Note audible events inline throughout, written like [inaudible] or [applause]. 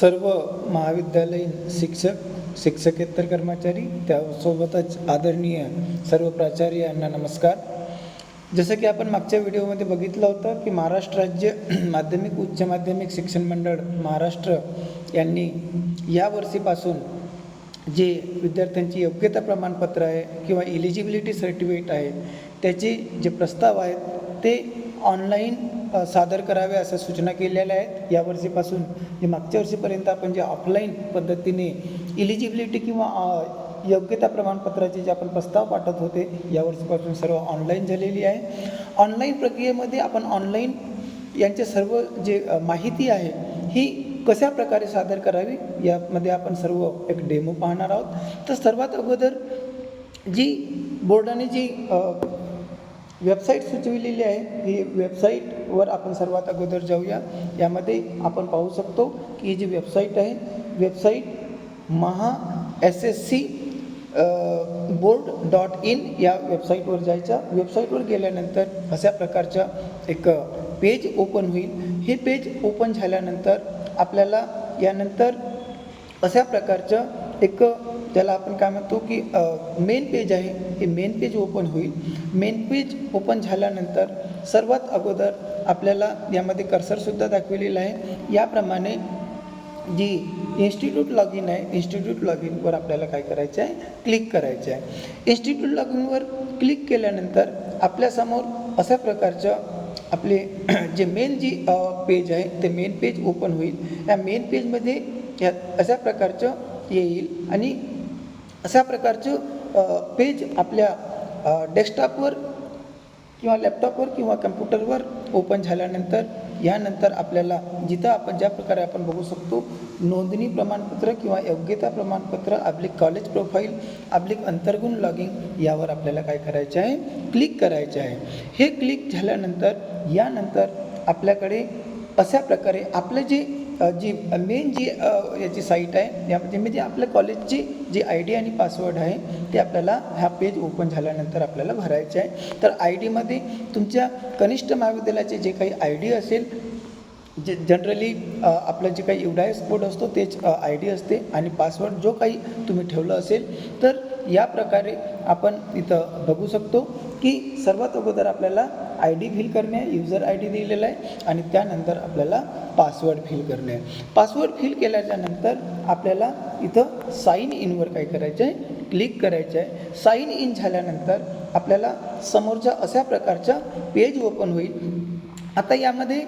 सर्व महाविद्यालयीन शिक्षक शिक्षकेतर कर्मचारी त्यासोबतच आदरणीय सर्व प्राचार्य यांना नमस्कार. जसं की आपण मागच्या व्हिडिओमध्ये बघितलं होतं की महाराष्ट्र राज्य [clears throat] माध्यमिक उच्च माध्यमिक शिक्षण मंडळ महाराष्ट्र यांनी यावर्षीपासून जे विद्यार्थ्यांची योग्यता प्रमाणपत्र आहे किंवा इलिजिबिलिटी सर्टिफिकेट आहे त्याचे जे प्रस्ताव आहेत ते ऑनलाईन सादर करावे अशा सूचना केलेल्या आहेत. या वर्षीपासून जे मागच्या वर्षीपर्यंत आपण जे ऑफलाईन पद्धतीने इलिजिबिलिटी किंवा योग्यता प्रमाणपत्राचे जे आपण प्रस्ताव पाठवत होते या वर्षीपासून सर्व ऑनलाईन झालेली आहे. ऑनलाईन प्रक्रियेमध्ये आपण ऑनलाईन यांचे सर्व जे माहिती आहे ही कशा प्रकारे सादर करावी यामध्ये आपण सर्व एक डेमो पाहणार आहोत. तर सर्वात अगोदर जी बोर्डाने जी वेबसाईट सुचविलेली आहे. ही वेबसाईटवर आपण सर्वात अगोदर जाऊया. यामध्ये आपण पाहू शकतो की ही जी वेबसाईट आहे website Maha S S C board dot in या वेबसाईटवर जायचं. वेबसाईटवर गेल्यानंतर अशा प्रकारचं एक पेज ओपन होईल. हे पेज ओपन झाल्यानंतर आपल्याला यानंतर अशा प्रकारचं एक त्याला आपण काय म्हणतो की मेन पेज आहे. हे मेन पेज ओपन होईल. मेन पेज ओपन झाल्यानंतर सर्वात अगोदर आपल्याला यामध्ये कर्सरसुद्धा दाखवलेलं आहे. याप्रमाणे जी इन्स्टिट्यूट लॉग इन आहे इन्स्टिट्यूट लॉग इनवर आपल्याला काय करायचं आहे? क्लिक करायचं आहे. इन्स्टिट्यूट लॉग इनवर क्लिक केल्यानंतर आपल्यासमोर अशा प्रकारचं आपले [clears throat] जे मेन जी पेज आहे ते मेन पेज ओपन होईल. या मेन पेजमध्ये या अशा प्रकारचं येईल आणि अशा प्रकारचं पेज आपल्या डेस्कटॉपवर किंवा लॅपटॉपवर किंवा कम्प्युटरवर ओपन झाल्यानंतर यानंतर आपल्याला जिथं आपण ज्या प्रकारे आपण बघू शकतो नोंदणी प्रमाणपत्र किंवा योग्यता प्रमाणपत्र आपली कॉलेज प्रोफाईल आपली अंतर्गुण लॉगिंग यावर आपल्याला काय करायचं आहे? क्लिक करायचं आहे. हे क्लिक झाल्यानंतर यानंतर आपल्याकडे अशा प्रकारे आपलं जे जी मेन जी याची साईट आहे यामध्ये म्हणजे आपल्या कॉलेजची जी आय डी आणि पासवर्ड आहे ते आपल्याला हा पेज ओपन झाल्यानंतर आपल्याला भरायचे आहे. तर आय डीमध्ये तुमच्या कनिष्ठ महाविद्यालयाचे जे काही आय डी असेल जे जनरली आपलं जे काही युडायस कोड असतो तेच आय डी असते. आणि पासवर्ड जो काही तुम्ही ठेवलं असेल तर या प्रकारे आपण इथं बघू शकतो की सर्वात अगोदर आपल्याला आय डी फिल करणे आहे युजर आय डी दिलेला आहे आणि त्यानंतर आपल्याला पासवर्ड फिल करणे आहे. पासवर्ड फिल केल्याच्यानंतर आपल्याला इथं साईन इनवर काय करायचं आहे? क्लिक करायचं आहे. साईन इन झाल्यानंतर आपल्याला समोरच्या अशा प्रकारचा पेज ओपन होईल. आता यामध्ये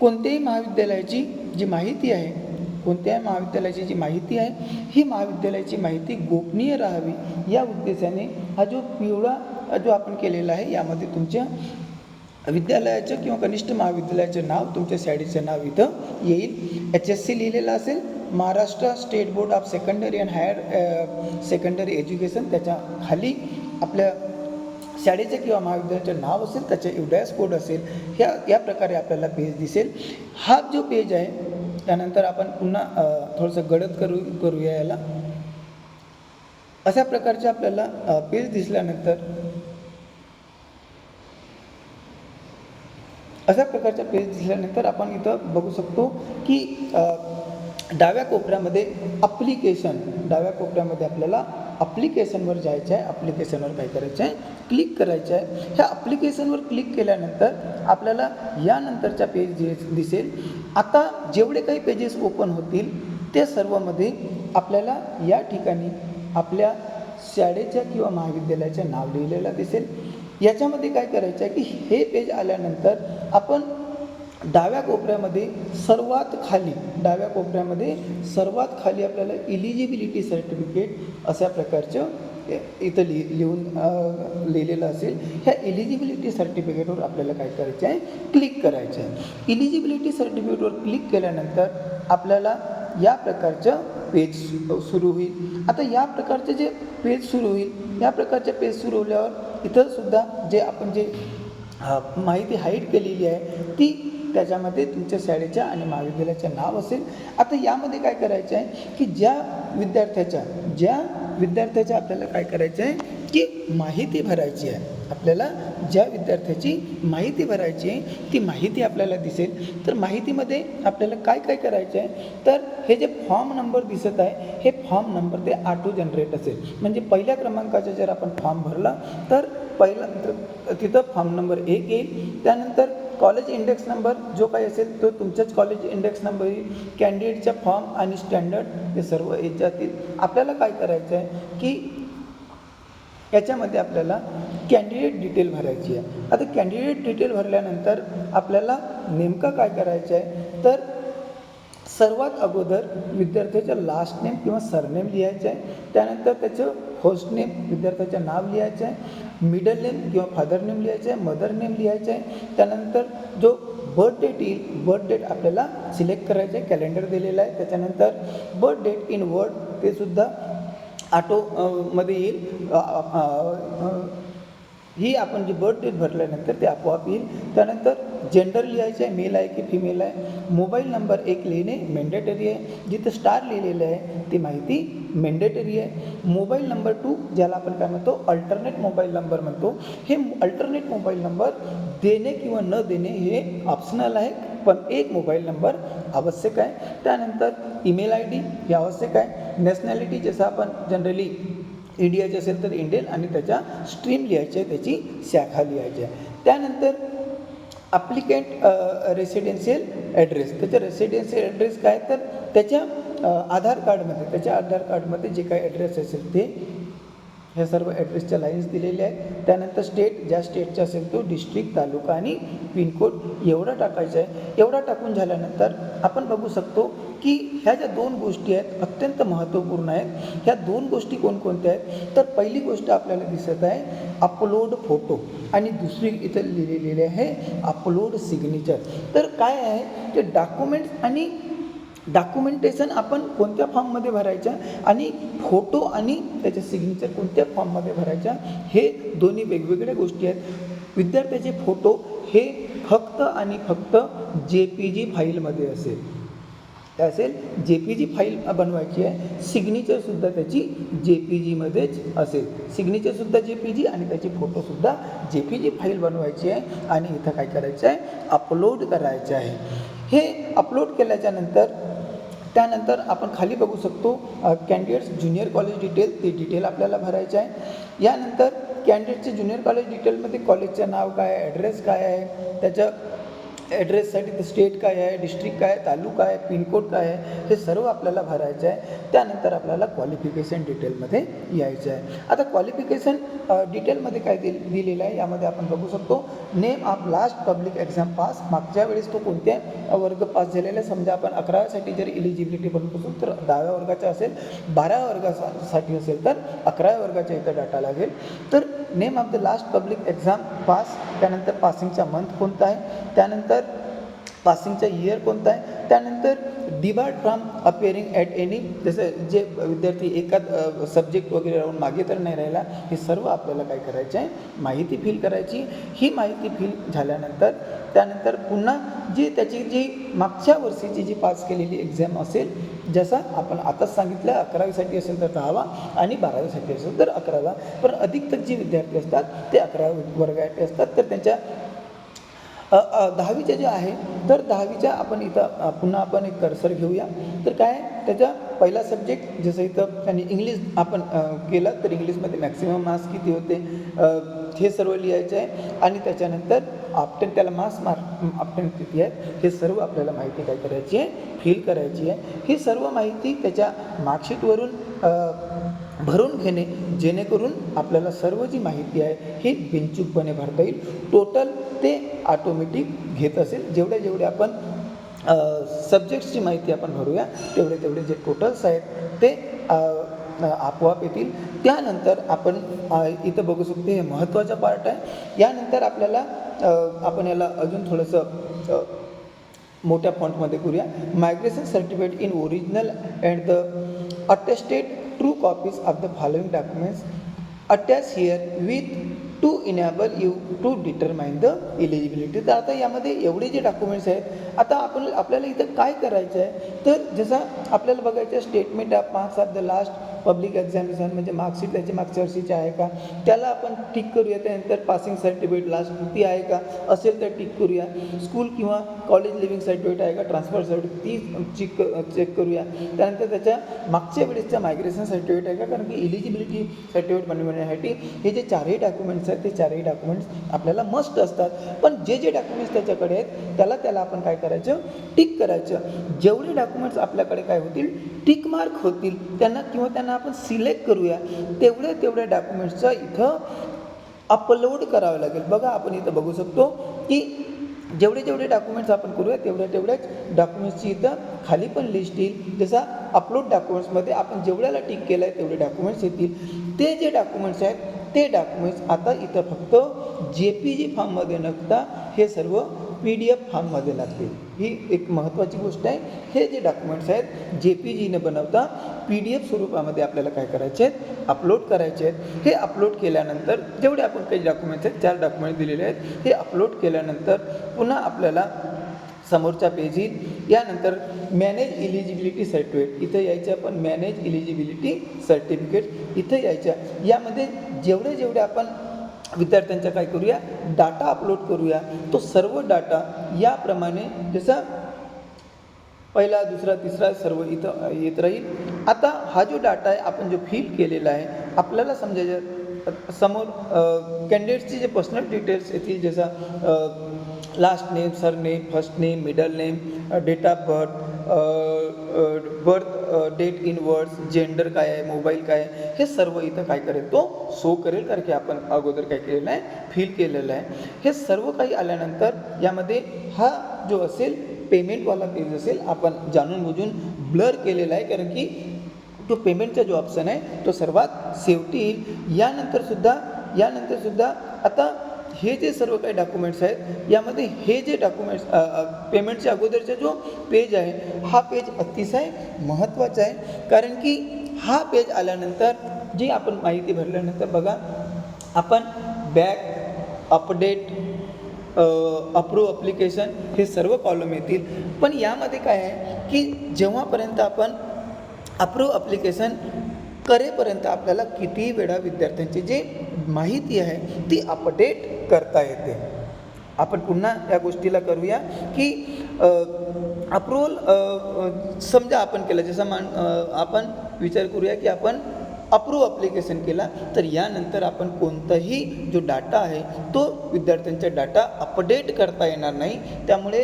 कोणत्याही महाविद्यालयाची जी माहिती आहे कोणत्याही महाविद्यालयाची जी माहिती आहे ही महाविद्यालयाची माहिती गोपनीय राहावी या उद्देशाने हा जो पिवळा जो आपण केलेला आहे यामध्ये तुमच्या विद्यालयाचं किंवा कनिष्ठ महाविद्यालयाचं नाव तुमच्या शाळेचं नाव इथं येईल. एच एस सी लिहिलेलं असेल Maharashtra state board of secondary and higher secondary education त्याच्याखाली आपल्या शाळेचं किंवा महाविद्यालयाचं नाव असेल त्याचे युडॅस कोड असेल ह्या या प्रकारे आपल्याला पेज दिसेल. हा जो पेज आहे त्यानंतर आपण पुन्हा थोडंसं गडद करू करूया याला. अशा प्रकारचे आपल्याला पेज दिसल्यानंतर अशा प्रकारच्या पेज दिसल्यानंतर आपण इथं बघू शकतो की डाव्या कोपऱ्यामध्ये अप्लिकेशन डाव्या कोपऱ्यामध्ये आपल्याला अप्लिकेशनवर जायचं आहे अप्लिकेशनवर काय करायचं आहे क्लिक करायचं आहे. ह्या अप्लिकेशनवर क्लिक केल्यानंतर आपल्याला यानंतरच्या पेज दिसेल आता जेवढे काही पेजेस ओपन होतील ते सर्वमध्ये आपल्याला या ठिकाणी आपल्या शाळेच्या किंवा महाविद्यालयाचे नाव लिहिलेलं दिसेल. याच्यामध्ये काय करायचं आहे की हे पेज आल्यानंतर आपण डाव्या कोपऱ्यामध्ये सर्वात खाली डाव्या कोपऱ्यामध्ये सर्वात खाली आपल्याला इलिजिबिलिटी सर्टिफिकेट अशा प्रकारचं इथं लि लिहून लिहिलेलं असेल ह्या एलिजिबिलिटी सर्टिफिकेटवर आपल्याला काय करायचं आहे? क्लिक करायचं आहे. इलिजिबिलिटी सर्टिफिकेटवर क्लिक केल्यानंतर आपल्याला या प्रकारचं पेज सुरू होईल. आता या प्रकारचे जे पेज सुरू होईल या प्रकारचे पेज सुरू होल्यावर इथंसुद्धा जे आपण जे माहिती हाईड केलेली आहे ती त्याच्यामध्ये तुमच्या शाळेच्या आणि महाविद्यालयाचं नाव असेल. आता यामध्ये काय करायचं आहे की ज्या विद्यार्थ्याच्या ज्या विद्यार्थ्याच्या आपल्याला काय करायचं आहे? की माहिती भरायची आहे. आपल्याला ज्या विद्यार्थ्याची माहिती भरायची आहे ती माहिती आपल्याला दिसेल. तर माहितीमध्ये आपल्याला काय काय करायचं आहे? तर हे जे फॉर्म नंबर दिसत आहे हे फॉर्म नंबर ते ऑटो जनरेट असेल. म्हणजे पहिल्या क्रमांकाचा जर आपण फॉर्म भरला तर पहिला तर तिथं फॉर्म नंबर एक येईल. त्यानंतर कॉलेज इंडेक्स नंबर जो काही असेल तो तुमच्याच कॉलेज इंडेक्स नंबर येईल कॅन्डिडेटचा फॉर्म आणि स्टँडर्ड हे सर्व याच्यातील आपल्याला काय करायचं आहे की याच्यामध्ये आपल्याला कॅन्डिडेट डिटेल भरायची आहे. आता कॅन्डिडेट डिटेल भरल्यानंतर आपल्याला नेमकं काय करायचं आहे तर सर्वात अगोदर विद्यार्थ्याचं लास्ट नेम किंवा सरनेम लिहायचं आहे त्यानंतर त्याचं होस्ट नेम विद्यार्थ्याचं नाव लिहायचं आहे मिडल नेम किंवा फादर नेम लिहायचं आहे मदर नेम लिहायचं आहे त्यानंतर जो बर्थ डेट येईल बर्थ डेट आपल्याला सिलेक्ट करायचं आहे कॅलेंडर दिलेला आहे. त्याच्यानंतर बर्थ डेट इन वर्ड ते सुद्धा ऑटो मध्ये येईल. ही आपण जी बर्थ डेट भरल्यानंतर ते आपोआप येईल. त्यानंतर जेंडर लिहायचं आहे मेल आहे की फिमेल आहे. मोबाईल नंबर एक लिहिणे मेंडेटरी आहे. जिथं स्टार लिहिलेलं आहे ती माहिती मेंडेटरी आहे. मोबाईल नंबर टू ज्याला आपण काय म्हणतो अल्टरनेट मोबाईल नंबर म्हणतो हे अल्टरनेट मोबाईल नंबर देणे किंवा न देणे हे ऑप्शनल आहे पण एक मोबाईल नंबर आवश्यक आहे. त्यानंतर ईमेल आय डी हे आवश्यक आहे. नॅशनॅलिटी जसं आपण जनरली इंडियाची असेल तर इंडियन आणि त्याच्या स्ट्रीम लिहायची आहे त्याची शाखा लिहायची आहे. त्यानंतर ॲप्लिकेंट रेसिडेन्शियल ॲड्रेस त्याचा रेसिडेन्शियल ॲड्रेस काय तर त्याच्या आधार कार्डमध्ये त्याच्या आधार कार्डमध्ये जे काही ॲड्रेस असेल ते ह्या सर्व ॲड्रेसच्या लाईन्स दिलेल्या आहेत. त्यानंतर स्टेट ज्या स्टेटचा असेल तो डिस्ट्रिक्ट तालुका आणि पिनकोड एवढा टाकायचा आहे. एवढा टाकून झाल्यानंतर आपण बघू शकतो की ह्या ज्या दोन गोष्टी आहेत अत्यंत महत्त्वपूर्ण आहेत. ह्या दोन गोष्टी कोणकोणत्या आहेत? तर पहिली गोष्ट आपल्याला दिसत आहे अपलोड फोटो आणि दुसरी इथं लिहिलेली आहे अपलोड सिग्नेचर तर काय आहे? ते डॉक्युमेंट्स आणि डॉक्युमेंटेशन आपण कोणत्या फॉर्ममध्ये भरायच्या आणि फोटो आणि त्याचे सिग्नेचर कोणत्या फॉर्ममध्ये भरायच्या हे दोन्ही वेगवेगळ्या गोष्टी आहेत. विद्यार्थ्याचे फोटो हे फक्त आणि फक्त जे पी जी फाईलमध्ये असेल. काय असेल जे पी जी फाईल बनवायची आहे सिग्नेचरसुद्धा त्याची जे पी जीमध्येच असेल. सिग्नेचरसुद्धा जे पी जी आणि त्याची फोटोसुद्धा जे पी जी फाईल बनवायची आहे आणि इथं काय करायचं आहे अपलोड करायचं आहे. हे अपलोड केल्याच्यानंतर त्यानंतर आपण खाली बघू शकतो कॅन्डिडेट्स ज्युनियर कॉलेज डिटेल ते डिटेल आपल्याला भरायचं आहे. यानंतर कॅन्डिडेटचे ज्युनियर कॉलेज डिटेलमध्ये कॉलेजचं नाव काय आहे ॲड्रेस काय आहे त्याचं ॲड्रेससाठी ते स्टेट काय आहे डिस्ट्रिक्ट काय आहे तालुका आहे पिनकोड काय आहे हे सर्व आपल्याला भरायचं आहे. त्यानंतर आपल्याला क्वालिफिकेशन डिटेलमध्ये यायचं आहे. आता क्वालिफिकेशन डिटेलमध्ये काय दिल दिलेलं आहे यामध्ये आपण बघू शकतो name of last public exam pass मागच्या वेळेस तो कोणत्या वर्ग पास झालेला आहे. समजा आपण अकराव्यासाठी जर इलिजिबिलिटी बनवत असू तर दहाव्या वर्गाचा असेल बाराव्या वर्गासाठी असेल तर अकराव्या वर्गाच्या इथं डाटा लागेल. तर name of the last public exam pass त्यानंतर पासिंगचा मंथ कोणता आहे त्यानंतर पासिंगचा इयर कोणता आहे त्यानंतर debarred from appearing at any जसं जे विद्यार्थी एकाच सब्जेक्ट वगैरे राहून मागे तर नाही राहिला हे सर्व आपल्याला काय करायचं आहे माहिती फिल करायची. ही माहिती फिल झाल्यानंतर त्यानंतर पुन्हा जी त्याची जी मागच्या वर्षीची जी पास केलेली एक्झाम असेल जसा आपण आताच सांगितलं अकरावीसाठी असेल तर दहावा आणि बारावीसाठी असेल तर अकरावा. पण अधिकतर जे विद्यार्थी असतात ते अकरावी वर्गासाठी असतात. तर त्यांच्या दहावीच्या ज्या आहे तर दहावीच्या आपण इथं पुन्हा आपण एक कर्सर घेऊया. तर काय त्याचा पहिला सब्जेक्ट जसं इथं आणि इंग्लिश आपण केलं तर इंग्लिशमध्ये मॅक्सिमम मार्क्स किती होते? हे सर्व लिहायचे आहे. आणि त्याच्यानंतर आपटेन त्याला मास मार्क आपटेन किती आहे हे सर्व आपल्याला माहिती काय करायची आहे? फील करायची आहे. ही सर्व माहिती त्याच्या मार्कशीटवरून भरून घेणे जेणेकरून आपल्याला सर्व जी माहिती आहे ही बिनचूकपणे भरता येईल. टोटल ते ऑटोमॅटिक घेत असेल. जेवढे जेवढे आपण सब्जेक्ट्सची माहिती आपण भरूया तेवढे तेवढे जे टोटल्स आहेत ते आपोआप येतील. त्यानंतर आपण इथं बघू शकतो हे महत्त्वाचा पार्ट आहे. यानंतर आपल्याला आपण याला अजून थोडंसं मोठ्या फॉन्टमध्ये करूया. Migration certificate in original and the attested true copies of the following documents attach herewith to enable you to determine the eligibility तर आता यामध्ये एवढे जे डॉक्युमेंट्स आहेत आता आपण आपल्याला इथं काय करायचं आहे तर जसं आपल्याला बघायचं statement of marks of the last public examination म्हणजे मार्कशीट त्याची मागच्या वर्षीची आहे का? त्याला आपण टिक करूया त्यानंतर पासिंग सर्टिफिकेट लास्ट ती आहे का? असेल तर टिक करूया. स्कूल किंवा कॉलेज लिव्हिंग सर्टिफिकेट आहे का? ट्रान्सफर सर्टिफिकेट ती चिक चेक करूया. त्यानंतर त्याच्या मागच्या वेळेसच्या मायग्रेशन सर्टिफिकेट आहे का? कारण की इलिजिबिलिटी सर्टिफिकेट बनवण्यासाठी हे जे चारही डॉक्युमेंट्स आहेत ते चारही डॉक्युमेंट्स आपल्याला मस्ट असतात. पण जे जे डॉक्युमेंट्स त्याच्याकडे आहेत त्याला त्याला आपण काय करायचं? टिक करायचं. जेवढे डॉक्युमेंट्स आपल्याकडे काय होतील? टिक मार्क होतील. त्यांना किंवा त्यांना आपण सिलेक्ट करूया तेवढ्या तेवढ्या डॉक्युमेंट्सचं इथं अपलोड करावं लागेल. बघा आपण इथं बघू शकतो की जेवढे जेवढे डॉक्युमेंट्स आपण करूया तेवढ्या तेवढ्याच डॉक्युमेंट्सची इथं खाली पण लिस्ट येईल. जसा अपलोड डॉक्युमेंट्समध्ये आपण जेवढ्याला टिक केलं आहे तेवढे डॉक्युमेंट्स येतील. ते जे डॉक्युमेंट्स आहेत ते डॉक्युमेंट्स आता इथं फक्त जे पी जी फॉर्ममध्ये नसता हे सर्व पी डी एफ फॉर्ममध्ये लागतील. ही एक महत्त्वाची गोष्ट आहे. हे जे डॉक्युमेंट्स आहेत जे पी जीने बनवता पी डी एफ स्वरूपामध्ये आपल्याला काय करायचे आहेत? अपलोड करायचे आहेत. हे अपलोड केल्यानंतर जेवढे आपण काही डॉक्युमेंट्स आहेत चार डॉक्युमेंट दिलेले आहेत हे अपलोड केल्यानंतर पुन्हा आपल्याला समोरच्या पेज येईल यानंतर मॅनेज इलिजिबिलिटी सर्टिफिकेट इथं यायचं आपण मॅनेज इलिजिबिलिटी सर्टिफिकेट इथं यायच्या यामध्ये जेवढे जेवढे आपण विद्यार्थ्यांचा काय करूया? डाटा अपलोड करूया. तो सर्व डाटा याप्रमाणे जसा पहिला दुसरा तिसरा सर्व इथं येत राहील. आता हा जो डाटा आहे आपण जो फील केलेला आहे आपल्याला समजायचं समोर कॅन्डिडेट्सचे जे पर्सनल डिटेल्स येतील जसा last name surname first name middle name date of birth birth date in words gender काय आहे मोबाईल काय आहे हे सर्व इथं काय करेल? तो शो करेल कारण की आपण अगोदर काय केलेलं आहे फील केलेलं आहे. हे सर्व काही आल्यानंतर यामध्ये हा जो असेल पेमेंटवाला पेज असेल आपण जाणून बुजून ब्लर केलेला आहे कारण की तो पेमेंटचा जो ऑप्शन आहे तो सर्वात शेवटी येईल. यानंतर सुद्धा यानंतर सुद्धा आता हे जे सर्व काही डॉक्युमेंट्स आहेत यामध्ये हे जे डॉक्युमेंट्स पेमेंटच्या अगोदरचा जो पेज आहे हा पेज अतिशय महत्त्वाचा आहे. कारण की हा पेज आल्यानंतर जी आपण माहिती भरल्यानंतर बघा आपण बॅक अपडेट अप्रूव्ह अप्लिकेशन हे सर्व कॉलम येतील. पण यामध्ये काय आहे की जेव्हापर्यंत आपण अप्रूव्ह अप्लिकेशन करेपर्यंत आपल्याला किती वेळा विद्यार्थ्यांची जी माहिती आहे ती अपडेट करता येते. आपण पुन्हा या गोष्टीला करूया की अप्रूव्हल समजा आपण केलं जसं मान आपण विचार करूया की आपण अप्रूव्ह अप्लिकेशन केला तर यानंतर आपण कोणताही जो डाटा आहे तो विद्यार्थ्यांचा डाटा अपडेट करता येणार नाही. त्यामुळे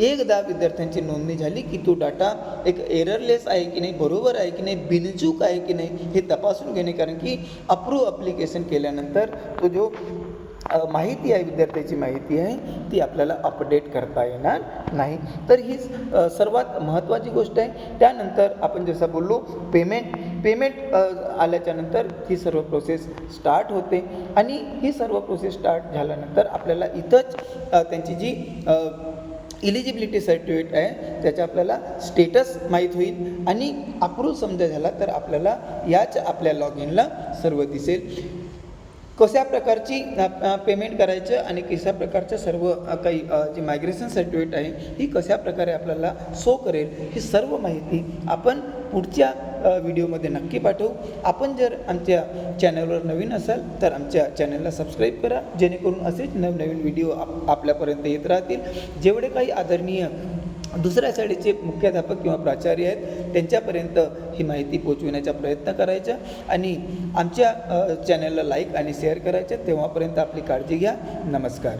एकदा विद्यार्थ्यांची नोंदणी झाली की तो डाटा एक एररलेस आहे की नाही बरोबर आहे की नाही बिनचूक आहे की नाही हे तपासून घेणे. कारण की अप्रूव्ह अप्लिकेशन केल्यानंतर तो जो माहिती आहे विद्यार्थ्याची माहिती आहे ती आपल्याला अपडेट करता येणार नाही. तर ही सर्वात महत्त्वाची गोष्ट आहे. त्यानंतर आपण जसं बोललो पेमेंट पेमेंट आल्याच्यानंतर ही सर्व प्रोसेस स्टार्ट होते. आणि ही सर्व प्रोसेस स्टार्ट झाल्यानंतर आपल्याला इथंच त्यांची जी इलिजिबिलिटी सर्टिफिकेट आहे त्याचा आपल्याला स्टेटस माहीत होईल. आणि अप्रूव्ह समजा झाला तर आपल्याला याच आपल्या लॉग इनला सर्व दिसेल. कशा प्रकारची पेमेंट करायचं आणि कशा प्रकारचं सर्व काही जी मायग्रेशन सर्टिफिकेट आहे ही कशा प्रकारे आपल्याला शो करेल ही सर्व माहिती आपण पुढच्या व्हिडिओमध्ये नक्की पाठवू. आपण जर आमच्या चॅनलवर नवीन असाल तर आमच्या चॅनलला सबस्क्राईब करा जेणेकरून असेच नवनवीन व्हिडिओ आप आपल्यापर्यंत येत राहतील. जेवढे काही आदरणीय दुसऱ्या शाळेचे मुख्याध्यापक किंवा प्राचार्य आहेत त्यांच्यापर्यंत ही माहिती पोचविण्याचा प्रयत्न करायचा आणि आमच्या चॅनलला लाईक आणि शेअर करायचं. तेव्हापर्यंत आपली काळजी घ्या. नमस्कार.